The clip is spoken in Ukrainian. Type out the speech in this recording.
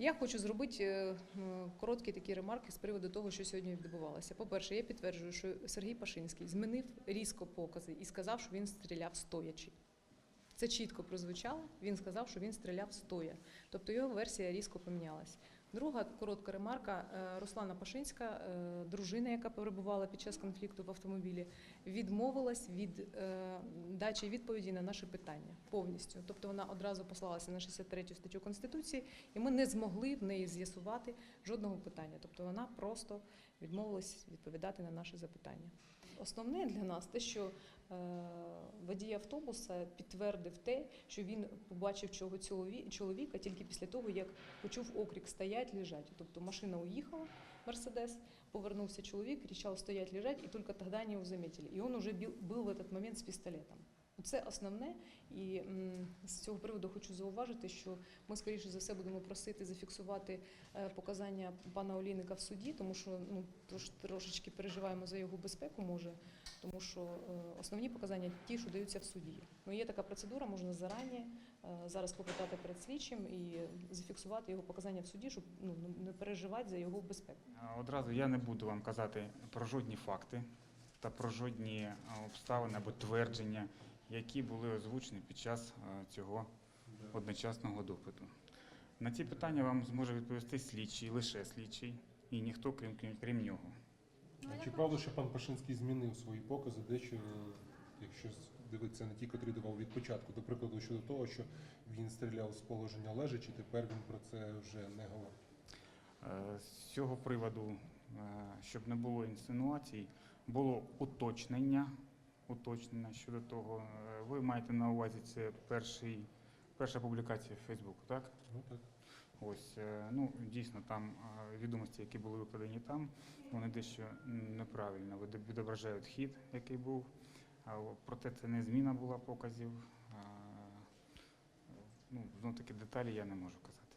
Я хочу зробити е, короткі такі ремарки з приводу того, що сьогодні відбувалося. По-перше, я підтверджую, що Сергій Пашинський змінив різко покази і сказав, що він стріляв стоячи. Це чітко прозвучало. Він сказав, що він стріляв стоя. Тобто його версія різко помінялась. Друга коротка ремарка. Е, Руслана Пашинська, е, дружина, яка перебувала під час конфлікту в автомобілі, відмовилась від е, дачі відповіді на наші питання повністю. Тобто вона одразу послалася на 63 статтю Конституції, і ми не змогли в неї з'ясувати жодного питання. Тобто вона просто відмовилась відповідати на наші запитання. Основне для нас те, що водій автобуса підтвердив те, що він побачив цього чолові- чоловіка тільки після того, як почув окрик стоять, лежать. Тобто машина уїхала, Мерседес, повернувся чоловік, кричав стоять, лежать, і тільки тоді вони його замітили. І він вже був в этот момент з пістолетом. Це основне, і з цього приводу хочу зауважити, що ми скоріше за все будемо просити зафіксувати е, показання пана Олійника в суді, тому що ну трошечки переживаємо за його безпеку, може, тому що е, основні показання ті, що даються в суді. Ну є така процедура, можна зарані е, зараз попитати перед слідчим і зафіксувати його показання в суді, щоб ну не переживати за його безпеку. Одразу я не буду вам казати про жодні факти та про жодні обставини або твердження, які були озвучені під час цього одночасного допиту. На ці питання вам зможе відповісти слідчий, лише слідчий, і ніхто крім, крім, крім нього. А Чи правда, що пан Пашинський змінив свої покази дещо, е, якщо дивитися на ті, котрі давав від початку, до прикладу щодо того, що він стріляв з положення лежачи, тепер він про це вже не говорить. Е, З цього приводу, е, щоб не було інсинуацій, було уточнення, уточнення щодо того. Е, Ви маєте на увазі це перший, перша публікація в Фейсбуку, так? Ну так. Ось, е, ну дійсно там е, відомості, які були викладені там, вони дещо неправильно від- відображають хід, який був. А Проте це не зміна була показів. Ну, знов таки деталі я не можу казати.